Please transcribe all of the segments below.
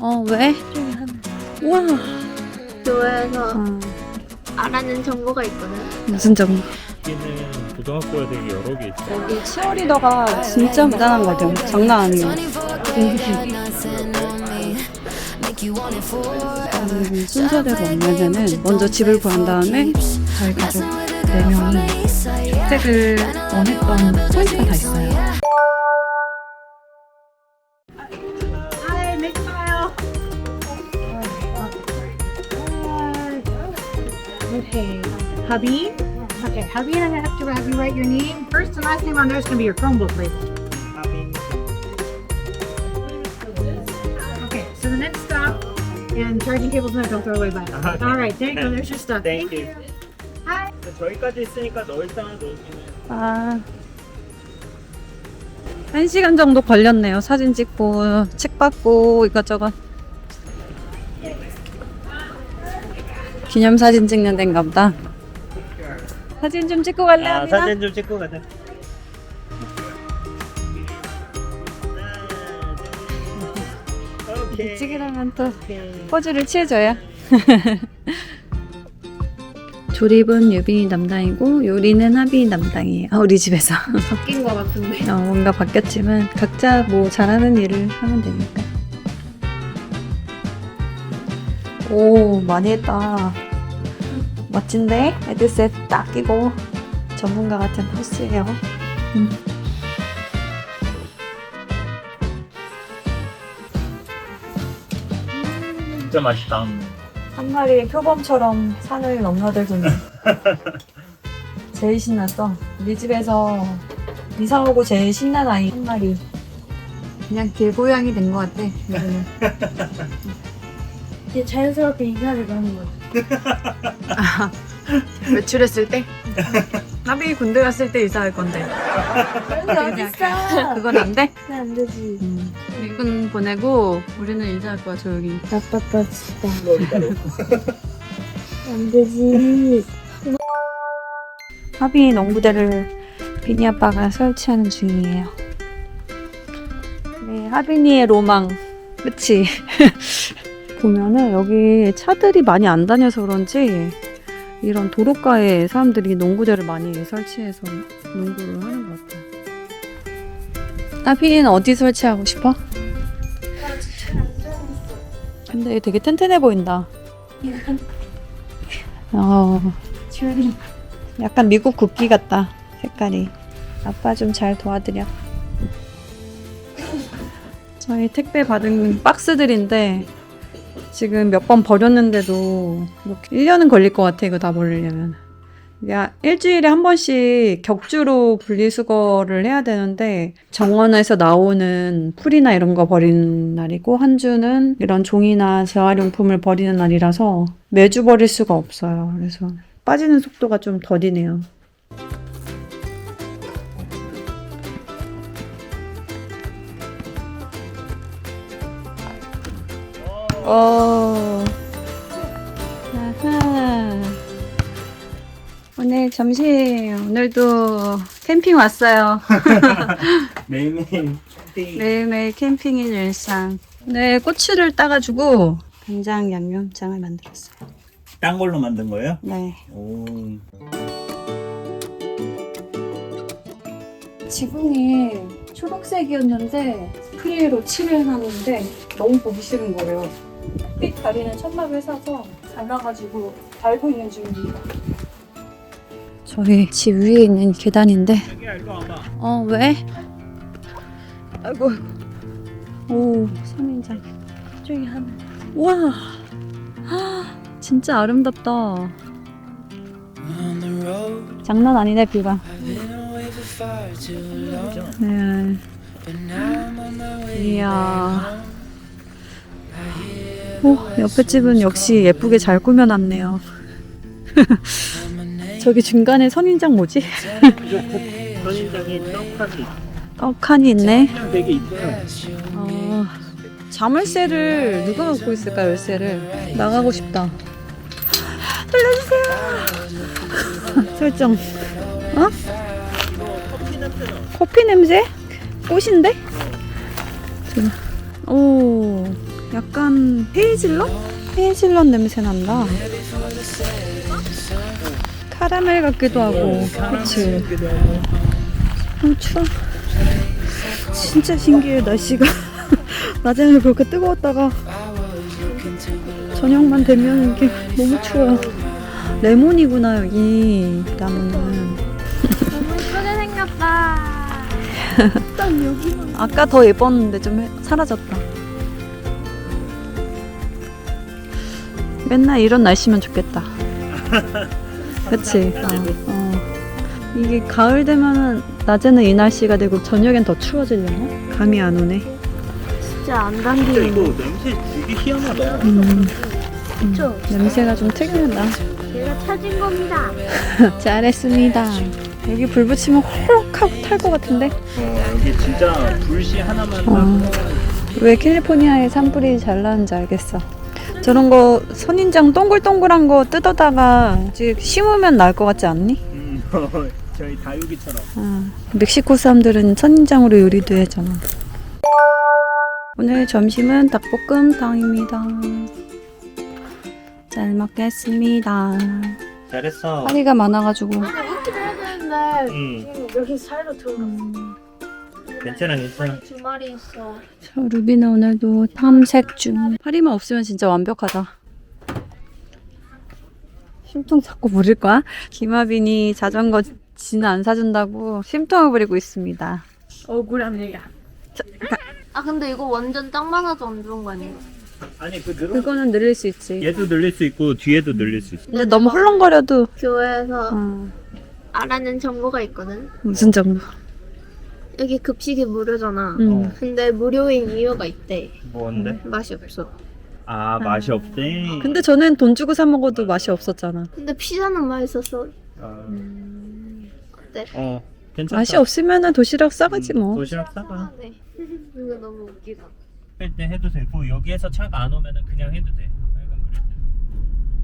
어 왜? 우와. 교회에서 어, 알아낸 정보가 있거든. 무슨 점 여기는 고등학교가 되게 여러 개 있어. 여기 치어리더가 진짜 대단한 것 같아요. 장난 아니에요. 음, 순서대로 오면은 먼저 집을 구한 다음에 저희 가족 4명이. 혜택을 원했던 포인트가 다 있어요 hubby. Okay, hubby, and I have to have you write your name. First and last name on there is going to be your Chromebook label. Okay, so the next stop, and charging cables, no, don't throw away by Okay. All right, there you go. There's your stuff. Thank you. Hi. 저기까지 있으니까 넣을 땅을 넣으시면 아, 한 시간 정도 걸렸네요. 사진 찍고, 책 받고, 이것저것. 기념사진 찍는 데인가 보다. 사진 좀 찍고 갈래, 아, 합니다. 사진 좀 찍고 가자. 오케이. 찍으려면 또 포즈를 취해줘야. 조립은 유빈이 담당이고 요리는 하빈이 담당이에요. 아, 우리 집에서. 바뀐 것 같은데. 어, 뭔가 바뀌었지만 각자 뭐 잘하는 일을 하면 되니까. 오, 많이 했다. 멋진데? 헤드셋 딱 끼고 전문가 같은 포스예요. 음. 진짜 맛있다. 한 마리 표범처럼 산을 넘나들더니 제일 신났어. 우리 집에서 이사 오고 제일 신난 아이 한 마리. 그냥 길고양이 된 것 같아. 이제 자연스럽게 인사를 하는 거지. 외출했을 때? 나비 군대 갔을 때 이사할 건데. 여기 어딨어? 그건 안 돼? 안 되지. 미군 보내고 우리는 인사할 거야 조용히. 나빴다 진짜. 안 되지. 하빈이 농부대를 비니 아빠가 설치하는 중이에요. 네, 하빈이의 로망. 그치? 보면은 여기 차들이 많이 안 다녀서 그런지 이런 도로가에 사람들이 농구대를 많이 설치해서 농구를 하는 것 같아요. 하빈이는 어디 설치하고 싶어? 근데 되게 튼튼해 보인다. 어, 약간 미국 국기 같다. 색깔이. 아빠 좀 잘 도와드려. 저희 택배 받은 박스들인데 지금 몇 번 버렸는데도 이렇게 1년은 걸릴 것 같아 이거 다 버리려면. 야, 일주일에 한 번씩 격주로 분리수거를 해야 되는데 정원에서 나오는 풀이나 이런 거 버리는 날이고 한 주는 이런 종이나 재활용품을 버리는 날이라서 매주 버릴 수가 없어요. 그래서 빠지는 속도가 좀 더디네요. 오. 아하. 오늘 점심, 오늘도 캠핑 왔어요. 매일매일 띵. 매일매일 캠핑인 일상. 네, 꼬치를 따가지고 간장 양념장을 만들었어요. 딴 걸로 만든 거예요? 네. 오. 지붕이 초록색이었는데 스프레이로 칠을 하는데 너무 보기 싫은 거예요. 빛 가리는 천막을 사서 잘라가지고 달고 있는 중입니다. 저희 집 위에 있는 계단인데. 어 왜? 아이고 오 선인장 저기 하나 와 아, 진짜 아름답다 장난 아니네 뷰가 네. 이야 오 옆에 집은 역시 예쁘게 잘 꾸며놨네요 저기 중간에 선인장 뭐지? 선인장이 떡하니 떡하니 있네. 어, 자물쇠를 누가 갖고 있을까 열쇠를 나가고 싶다. 알려주세요. 설정. 어? 커피 냄새? 꽃인데? 오, 약간 헤이즐넛? 헤이즐넛 냄새 난다. 카라멜 같기도 하고, 그치? 어, 추워. 진짜 신기해, 날씨가. 낮에는 그렇게 뜨거웠다가, 저녁만 되면 이게 너무 추워. 레몬이구나, 여기. 나무는. 너무 예쁘게 생겼다. 아까 더 예뻤는데 좀 해- 사라졌다. 맨날 이런 날씨면 좋겠다. 그치? 어, 어. 이게 가을 되면은 낮에는 이 날씨가 되고 저녁엔 더 추워지려나? 감이 안 오네. 진짜 안 당기네. 이거 냄새 되게 희한하다. 음, 그쵸? 냄새가 좀 특이하다. 제가 찾은 겁니다. 잘했습니다. 여기 불 붙이면 호록 하고 탈 것 같은데? 어, 여기 진짜 불씨 하나만 어. 딱왜 캘리포니아에 산불이 잘 나는지 알겠어. 저런 거 선인장 동글동글한 거 뜯어다가 이제 심으면 나을 것 같지 않니? 음, 저희 다육이처럼. 아, 멕시코 사람들은 선인장으로 요리도 하잖아. 오늘 점심은 닭볶음탕입니다. 잘 먹겠습니다. 잘했어. 파리가 많아가지고 아니, 이렇게 해야 되는데, 음, 지금 여기 사이로 들어갔어. 괜찮아, 괜찮아. 두 마리 있어. 저 루비는 오늘도 탐색 중. 파리만 없으면 진짜 완벽하다. 심통 자꾸 부릴 거야? 김하빈이 자전거 지는 안 사준다고 심통을 부리고 있습니다. 억울합니다. 아, 근데 이거 완전 딱 많아서 안 좋은 거 아니에요? 아니 그 늘어. 그거는 늘릴 수 있지. 얘도 늘릴 수 있고 뒤에도 늘릴 수 있어. 근데 너무 헐렁거려도 교회에서 어, 알아낸 정보가 있거든. 무슨 정도? 여기 급식이 무료잖아. 음. 근데 무료인 이유가 있대. 뭔데? 맛이 없어. 아 맛이 없대. 근데 저는 돈 주고 사 먹어도 맛이 없었잖아. 근데 피자는 맛있었어. 어, 어때? 어 괜찮다. 맛이 없으면은 도시락 싸가지 음, 뭐. 도시락 싸가. 네. 이거 너무 웃기다. 할때 해도 되고 여기에서 차가 안 오면은 그냥 해도 돼. 빨간 불일 때.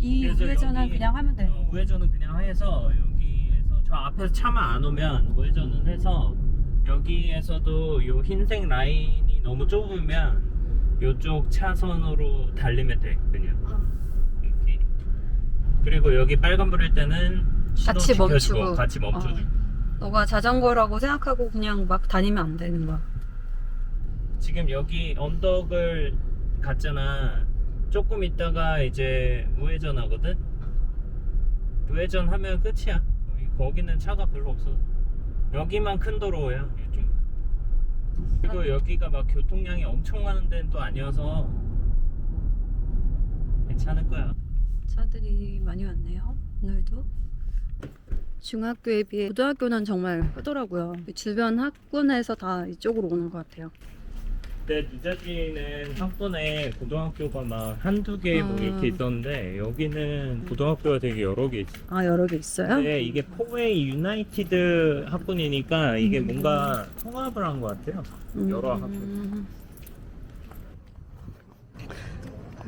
이 그래서 우회전은 여기- 그냥 하면 돼. 어, 우회전은 그냥 해서 여기에서 저 앞에서 차만 안 오면 우회전은 해서 여기에서도 요 흰색 라인이 너무 좁으면 요쪽 차선으로 달리면 돼 그냥. 이렇게. 그리고 여기 빨간 불일 때는 같이 멈추고. 같이 멈춰주고. 너가 자전거라고 생각하고 그냥 막 다니면 안 되는 거야. 지금 여기 언덕을 갔잖아. 조금 있다가 이제 우회전 하거든? 우회전 하면 끝이야. 거기는 차가 별로 없어 여기만 큰 이쪽 그리고 여기가 막 교통량이 엄청 많은 데는 또 아니어서 괜찮을 거야 차들이 많이 왔네요. 오늘도. 중학교에 비해 고등학교는 정말 크더라고요. 주변 학군에서 다 이쪽으로 오는 것 같아요. 근데 뉴저지는 학군에 고등학교가 막 한두 개 뭐 아. 이렇게 있었는데 여기는 고등학교가 되게 여러 개 있어 아 여러 개 있어요? 네, 이게 포웨이 유나이티드 학군이니까 이게 뭔가 통합을 한 것 같아요. 여러 학교. 음.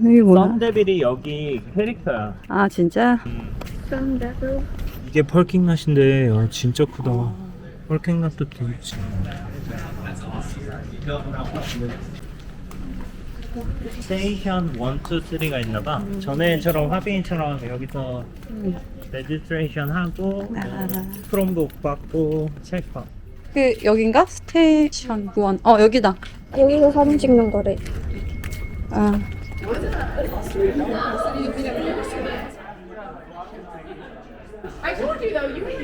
여기 뭐야? 썬데빌이 여기 캐릭터야. 아 진짜? 그 이게 펄킹낫인데 야, 진짜 크다. 펄킹낫도 되게 있지. 스테이션 1, 2, 3가 있나봐. 전에처럼 화빈이처럼 여기서 음. 레지스트레이션 하고 아. 프롬북 받고 책 받고 그 여긴가? 스테이션 구원. 어 여기다. 여기서 사진 찍는 거래. 아.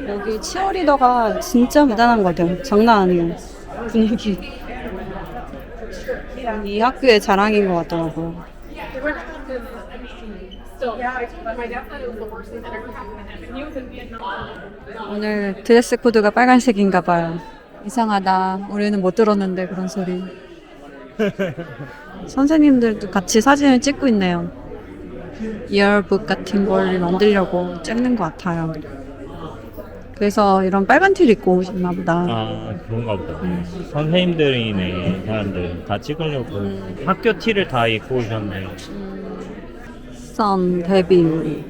여기 치어리더가 진짜 대단한 것 같아요. 장난 아니에요. 분위기. 이 학교의 자랑인 것 같더라고요. 오늘 드레스 코드가 빨간색인가 봐요. 이상하다. 우리는 못 들었는데 그런 소리. 선생님들도 같이 사진을 찍고 있네요. 이어북 같은 걸 만들려고 찍는 것 같아요. 그래서 이런 빨간 티를 입고 오셨나 보다. 아 그런가 보다 선생님들이네 사람들 다 찍으려고 학교 티를 다 입고 오셨네 선 데뷔.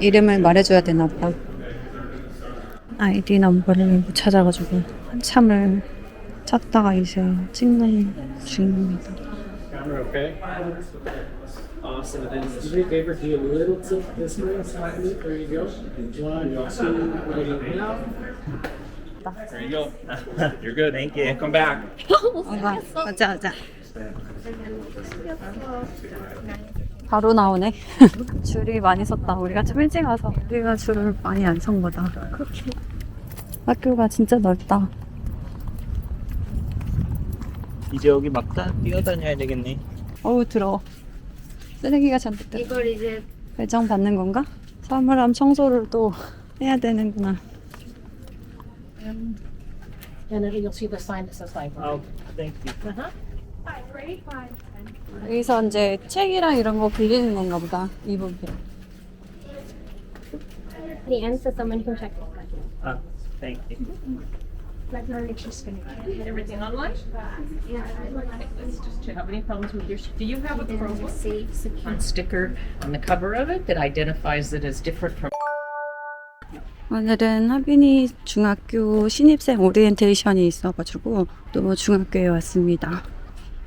이름을 말해줘야 되나 보다. 아이디 넘버를 못 찾아가지고 한참을 찾다가 이제 찍는 중입니다. Awesome. And do me a favor, do a little tip this way, slightly. There you go. One, two, waiting now. There you go. You're good. Thank you. Welcome back. 맞아, 맞아, 맞아. 바로 나오네. 줄이 많이 섰다. 우리가 좀 일찍 와서 우리가 줄을 많이 안 선 거다. 학교가 진짜 넓다. 이제 여기 막 다- 뛰어다녀야 되겠네. 어우 더러워. 쓰레기가 잔뜩 들. 이걸 이제 배정 받는 건가? 사물함 청소를 또 해야 되는구나. And then you'll see the sign that says library. 아, thank you. 여기서 이제 책이랑 이런 거 빌리는 건가 보다. 이 부분. the end so someone can check. 아, thank you. Everything online? Do you have any problems with your, do you have a Chromebook? Save, secure. And sticker on the cover of it that identifies it as different from 오늘은 하빈이 중학교 신입생 오리엔테이션이 있어가지고 또 중학교에 왔습니다.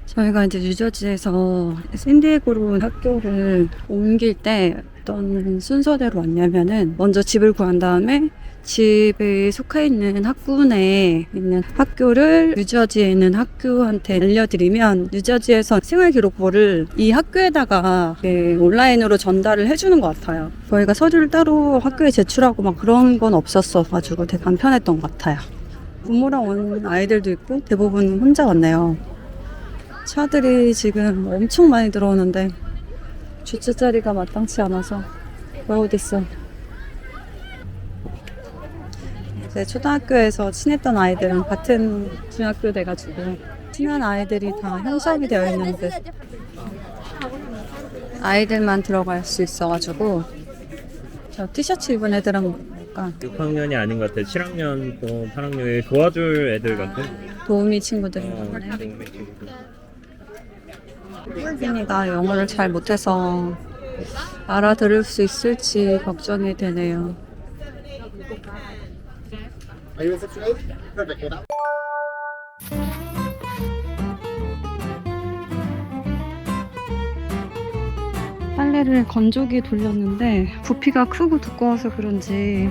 저희가 이제 뉴저지에서 샌디에고로 학교를 옮길 때 어떤 순서대로 왔냐면은 먼저 집을 구한 다음에 집에 속해 있는 학군에 있는 학교를 뉴저지에 있는 학교한테 알려드리면 뉴저지에서 생활기록부를 이 학교에다가 온라인으로 전달을 해주는 것 같아요. 저희가 서류를 따로 학교에 제출하고 막 그런 건 없었어가지고 되게 간편했던 것 같아요. 부모랑 온 아이들도 있고 대부분 혼자 왔네요. 차들이 지금 엄청 많이 들어오는데 주차 자리가 마땅치 않아서 왜 어딨어? 제 초등학교에서 친했던 아이들은 같은 중학교 돼가지고 친한 아이들이 다 현수업이 되어 있는데 아이들만 들어갈 수 있어가지고 저 티셔츠 입은 애들은 뭔가 6학년이 아닌 것 같아. 7학년 또 8학년에 도와줄 애들 같아. 도우미 친구들이 어. 동네 친구들. 혜진이가 영어를 잘 못해서 알아들을 수 있을지 걱정이 되네요. Are you situated? Perfect. Get up. 빨래를 건조기에 돌렸는데 부피가 크고 두꺼워서 그런지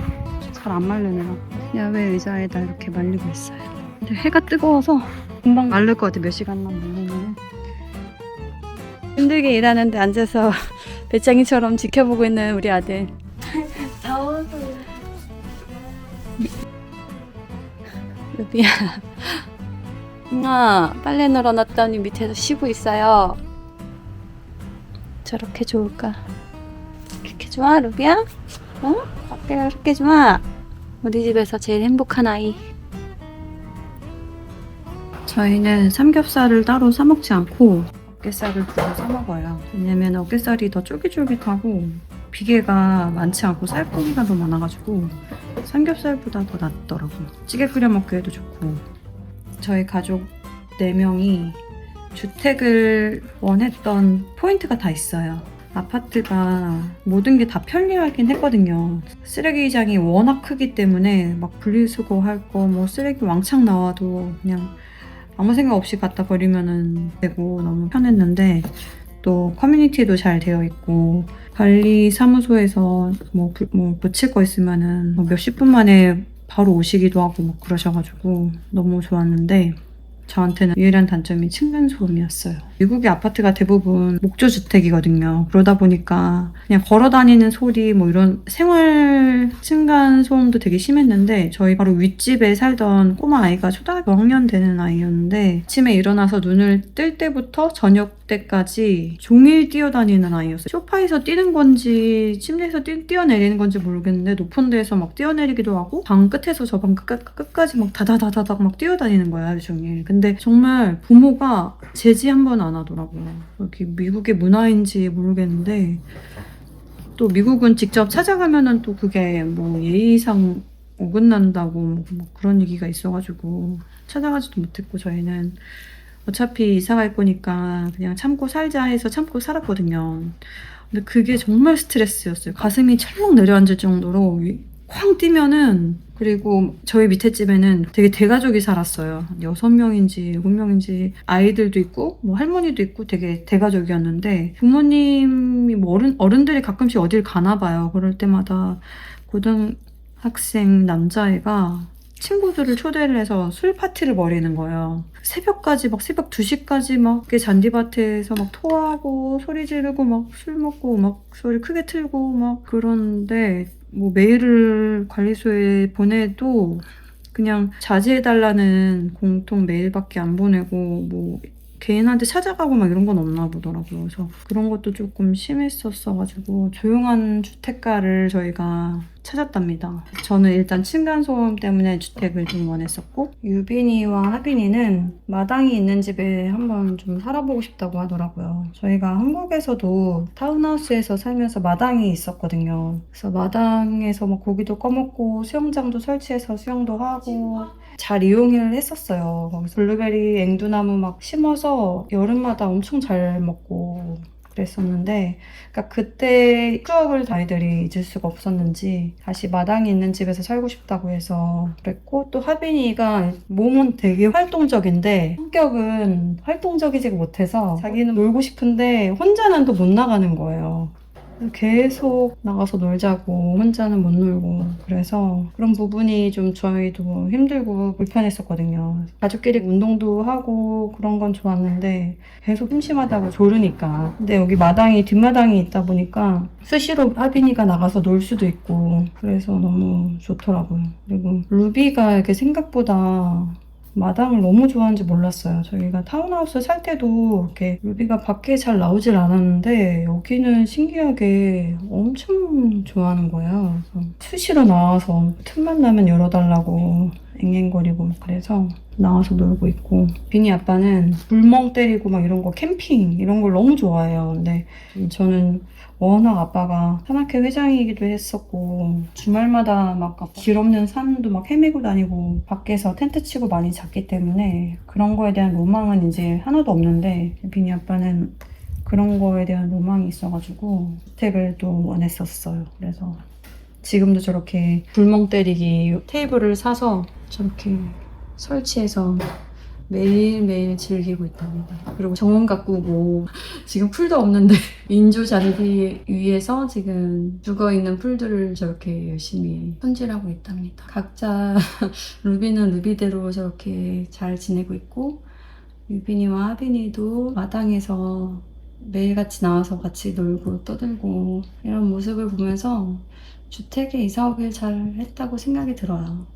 잘 안 말르네요. 야외 의자에다 이렇게 말리고 있어요. 근데 해가 뜨거워서 금방 마를 것 같아. 몇 시간만 말리면. 힘들게 일하는데 앉아서 배짱이처럼 지켜보고 있는 우리 아들. 더워서. 루비야. 엄마, 빨래 널어놨더니 밑에서 쉬고 있어요. 저렇게 좋을까? 그렇게 좋아, 루비야? 어? 밖에 그렇게 좋아? 우리 집에서 제일 행복한 아이. 저희는 삼겹살을 따로 사 먹지 않고 어깨살을 두고 사 먹어요. 왜냐면 어깨살이 더 쫄깃쫄깃하고 비계가 많지 않고 살코기가 더 많아가지고 삼겹살보다 더 낫더라고요. 찌개 끓여 먹기에도 좋고. 저희 가족 4명이 주택을 원했던 포인트가 다 있어요. 아파트가 모든 게 다 편리하긴 했거든요. 쓰레기장이 워낙 크기 때문에 막 분리수거할 거, 뭐 쓰레기 왕창 나와도 그냥 아무 생각 없이 갖다 버리면 되고 너무 편했는데 또 커뮤니티도 잘 되어 있고 관리 사무소에서 뭐, 부- 뭐 고칠 거 있으면은 뭐 몇십 분 만에 바로 오시기도 하고 막 그러셔가지고 너무 좋았는데 저한테는 유일한 단점이 층간 소음이었어요. 미국의 아파트가 대부분 목조 주택이거든요. 그러다 보니까 그냥 걸어 다니는 소리 뭐 이런 생활 층간 소음도 되게 심했는데 저희 바로 윗집에 살던 꼬마 아이가 초등학교 5학년 되는 아이였는데 아침에 일어나서 눈을 뜰 때부터 저녁 때까지 종일 뛰어다니는 아이였어요. 소파에서 뛰는 건지 침대에서 뛰, 뛰어내리는 건지 모르겠는데 높은 데에서 막 뛰어내리기도 하고 방 끝에서 저 방 끝까지 막 다다다다닥 막 뛰어다니는 거야 종일. 근데 정말 부모가 제지 한 번 안 하더라고요. 여기 미국의 문화인지 모르겠는데 또 미국은 직접 찾아가면은 또 그게 뭐 예의상 어긋난다고 뭐 그런 얘기가 있어가지고 찾아가지도 못했고 저희는 어차피 이사 갈 거니까 그냥 참고 살자 해서 참고 살았거든요. 근데 그게 정말 스트레스였어요. 가슴이 철렁 내려앉을 정도로 위- 쾅 뛰면은 그리고 저희 밑에 집에는 되게 대가족이 살았어요. 여섯 명인지 일곱 명인지 아이들도 있고 뭐 할머니도 있고 되게 대가족이었는데 부모님이 뭐 어른 어른들이 가끔씩 어딜 가나 봐요. 그럴 때마다 고등학생 남자애가 친구들을 초대를 해서 술 파티를 벌이는 거예요. 새벽까지 막 새벽 2시까지 막 잔디밭에서 막 토하고 소리 지르고 막 술 먹고 막 소리 크게 틀고 막 그러는데 뭐 메일을 관리소에 보내도 그냥 자제해달라는 공통 메일밖에 안 보내고 뭐 개인한테 찾아가고 막 이런 건 없나 보더라고요. 그래서 그런 것도 조금 심했었어가지고 조용한 주택가를 저희가 찾았답니다. 저는 일단 층간소음 때문에 주택을 좀 원했었고 유빈이와 하빈이는 마당이 있는 집에 한번 좀 살아보고 싶다고 하더라고요. 저희가 한국에서도 타운하우스에서 살면서 마당이 있었거든요. 그래서 마당에서 뭐 고기도 꺼먹고 수영장도 설치해서 수영도 하고 잘 이용을 했었어요. 블루베리 앵두나무 막 심어서 여름마다 엄청 잘 먹고 그랬었는데 그러니까 그때 추억을 아이들이 잊을 수가 없었는지 다시 마당이 있는 집에서 살고 싶다고 해서 그랬고 또 하빈이가 몸은 되게 활동적인데 성격은 활동적이지 못해서 자기는 놀고 싶은데 혼자는 또 못 나가는 거예요. 계속 나가서 놀자고 혼자는 못 놀고 그래서 그런 부분이 좀 저희도 힘들고 불편했었거든요. 가족끼리 운동도 하고 그런 건 좋았는데 계속 심심하다고 조르니까 근데 여기 마당이 뒷마당이 있다 보니까 수시로 하빈이가 나가서 놀 수도 있고 그래서 너무 좋더라고요. 그리고 루비가 이렇게 생각보다 마당을 너무 좋아하는지 몰랐어요. 저희가 타운하우스 살 때도 이렇게 루비가 밖에 잘 나오질 않았는데 여기는 신기하게 엄청 좋아하는 거예요. 그래서 수시로 나와서 틈만 나면 열어달라고 앵앵거리고 그래서 나와서 놀고 있고 비니 아빠는 불멍 때리고 막 이런 거 캠핑 이런 걸 너무 좋아해요. 근데 저는 워낙 아빠가 산악회 회장이기도 했었고 주말마다 막길 없는 산도 막 헤매고 다니고 밖에서 텐트 치고 많이 잤기 때문에 그런 거에 대한 로망은 이제 하나도 없는데 비니 아빠는 그런 거에 대한 로망이 있어가지고 주택을 또 원했었어요. 그래서 지금도 저렇게 불멍 때리기 테이블을 사서 저렇게 설치해서 매일매일 즐기고 있답니다. 그리고 정원 가꾸고 지금 풀도 없는데 인조 잔디 위에서 지금 죽어있는 풀들을 저렇게 열심히 손질하고 있답니다. 각자 루비는 루비대로 저렇게 잘 지내고 있고 유빈이와 하빈이도 마당에서 매일같이 나와서 같이 놀고 떠들고 이런 모습을 보면서 주택에 이사 오길 잘 했다고 생각이 들어요.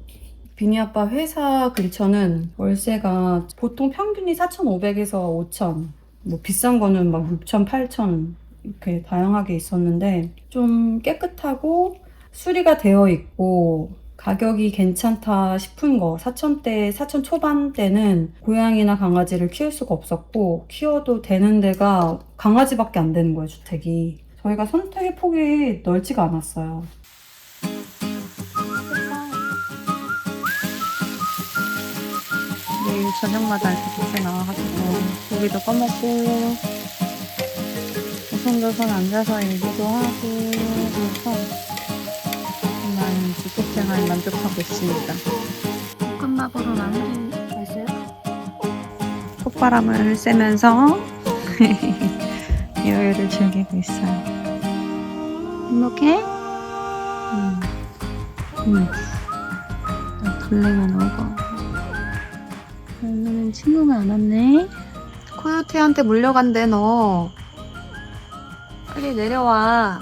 비니 아빠 회사 근처는 월세가 보통 평균이 4,500에서 5,000, 뭐 비싼 거는 막 6,000, 8,000 이렇게 다양하게 있었는데 좀 깨끗하고 수리가 되어 있고 가격이 괜찮다 싶은 거 4,000대, 4,000 초반대는 고양이나 강아지를 키울 수가 없었고 키워도 되는 데가 강아지밖에 안 되는 거예요 주택이 저희가 선택의 폭이 넓지가 않았어요 저녁마다 이렇게 밖에 나와가지고 고기도 꺼먹고 오손도손 앉아서 얘기도 하고 그래서 정말 주택생활 만족하고 있습니다. 볶음밥으로 마무리 맛있어요? 콧바람을 쐬면서 여유를 즐기고 있어요. 행복해? 음. 음. 블랙은 오고. 친구가 안 왔네. 코요테한테 물려간대 너. 빨리 내려와.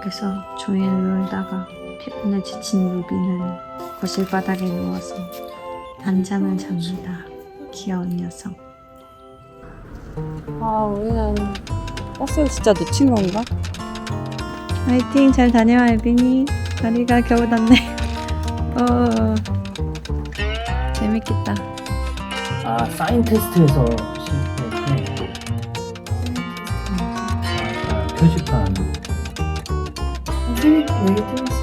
그래서 종일 놀다가 피곤에 지친 루비는 거실 바닥에 누워서 단잠을 잡니다. 귀여운 녀석. 아, 우리는 버스를 진짜 놓친 건가? 화이팅! 잘 다녀와, 예빈이. 다리가 겨우 닿네. 어, 재밌겠다. 아 사인 테스트에서 실패했대. 아, 표지판 선생님 왜 틀렸어?